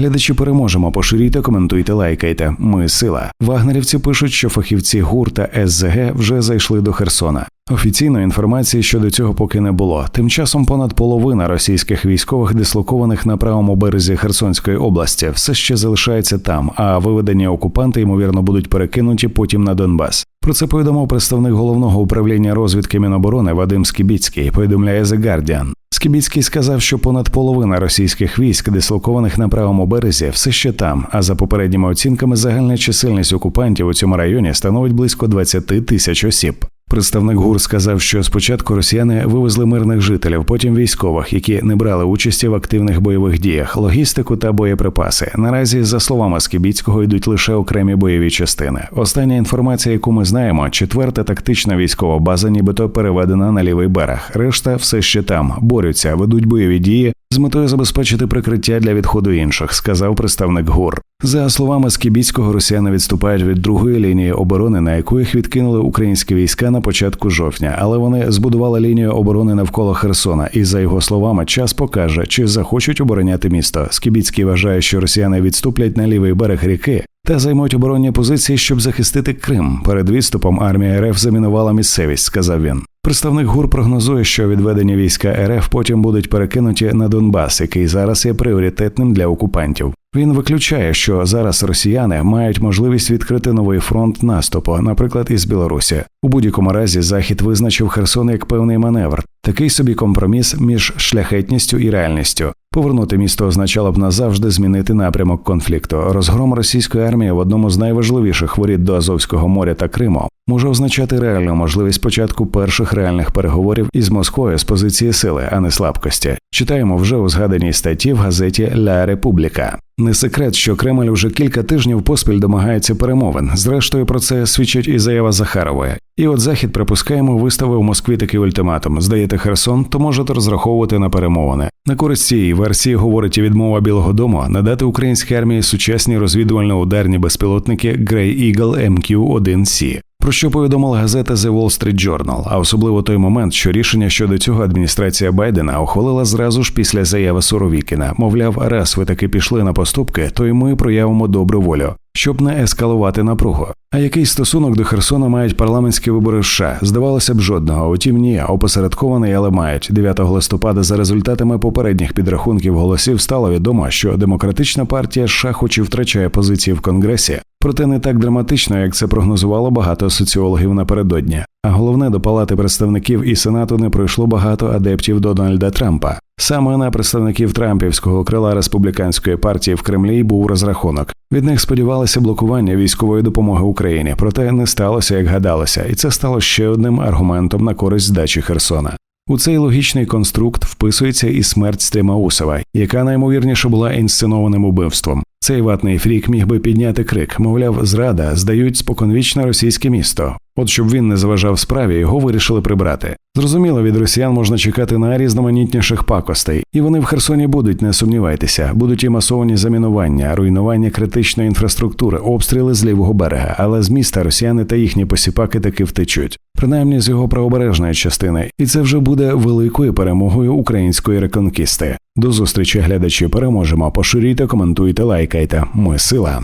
Глядачі переможемо. Поширюйте, коментуйте, лайкайте. Ми сила. Вагнерівці пишуть, що фахівці ГУР та СЗГ вже зайшли до Херсона. Офіційної інформації щодо цього поки не було. Тим часом понад половина російських військових, дислокованих на правому березі Херсонської області, все ще залишається там. А виведені окупанти ймовірно будуть перекинуті потім на Донбас. Про це повідомив представник головного управління розвідки Міноборони Вадим Скібіцький. Повідомляє The Guardian. Скібіцький сказав, що понад половина російських військ, дислокованих на правому березі, все ще там. А за попередніми оцінками, загальна чисельність окупантів у цьому районі становить близько 20 тисяч осіб. Представник ГУР сказав, що спочатку росіяни вивезли мирних жителів, потім військових, які не брали участі в активних бойових діях, логістику та боєприпаси. Наразі, за словами Скібіцького, йдуть лише окремі бойові частини. Остання інформація, яку ми знаємо, четверта тактична військова база, нібито переведена на лівий берег. Решта все ще там борються, ведуть бойові дії. З метою забезпечити прикриття для відходу інших, сказав представник ГУР. За словами Скібіцького, росіяни відступають від другої лінії оборони, на яку їх відкинули українські війська на початку жовтня, але вони збудували лінію оборони навколо Херсона. І за його словами, час покаже, чи захочуть обороняти місто. Скібіцький вважає, що росіяни відступлять на лівий берег ріки. Та займуть оборонні позиції, щоб захистити Крим. Перед відступом армія РФ замінувала місцевість, сказав він. Представник ГУР прогнозує, що відведені війська РФ потім будуть перекинуті на Донбас, який зараз є пріоритетним для окупантів. Він виключає, що зараз росіяни мають можливість відкрити новий фронт наступу, наприклад, із Білорусі. У будь-якому разі захід визначив Херсон як певний маневр, такий собі компроміс між шляхетністю і реальністю. Повернути місто означало б назавжди змінити напрямок конфлікту. Розгром російської армії в одному з найважливіших воріт до Азовського моря та Криму може означати реальну можливість початку перших реальних переговорів із Москвою з позиції сили, а не слабкості. Читаємо вже у згаданій статті в газеті Ля Републіка. Не секрет, що Кремль уже кілька тижнів поспіль домагається перемовин. Зрештою, про це свідчить і заява Захарової. І от захід, припускаємо, виставив Москві такий ультиматум: здаєте Херсон, то можете розраховувати на перемовини. На користь цієї версії говорить і відмова Білого Дому надати українській армії сучасні розвідувально-ударні безпілотники Grey Eagle MQ-1C. Про що повідомила газета The Wall Street Journal, а особливо той момент, що рішення щодо цього адміністрація Байдена ухвалила зразу ж після заяви Суровікіна. Мовляв, раз ви таки пішли на поступки, то й ми проявимо добру волю. Щоб не ескалувати напругу. А який стосунок до Херсона мають парламентські вибори США? Здавалося б, жодного. Утім, ні, опосередкований, але мають 9 листопада. За результатами попередніх підрахунків голосів стало відомо, що демократична партія США, хоч і втрачає позиції в конгресі, проте не так драматично, як це прогнозувало багато соціологів напередодні. А головне до палати представників і сенату не пройшло багато адептів Дональда Трампа. Саме на представників Трампівського крила республіканської партії в Кремлі був розрахунок. Від них сподівалися блокування військової допомоги Україні, проте не сталося, як гадалося, і це стало ще одним аргументом на користь здачі Херсона. У цей логічний конструкт вписується і смерть Стрімаусова, яка наймовірніше була інсценованим убивством. Цей ватний фрік міг би підняти крик, мовляв, зрада здають споконвічне російське місто. От щоб він не заважав справі, його вирішили прибрати. Зрозуміло, від росіян можна чекати найрізноманітніших пакостей, і вони в Херсоні будуть, не сумнівайтеся, будуть і масовані замінування, руйнування критичної інфраструктури, обстріли з лівого берега, але з міста росіяни та їхні посіпаки таки втечуть, принаймні з його правобережної частини, і це вже буде великою перемогою української реконкісти. До зустрічі глядачі переможемо. Поширюйте, коментуйте, лайкайте. Ми сила.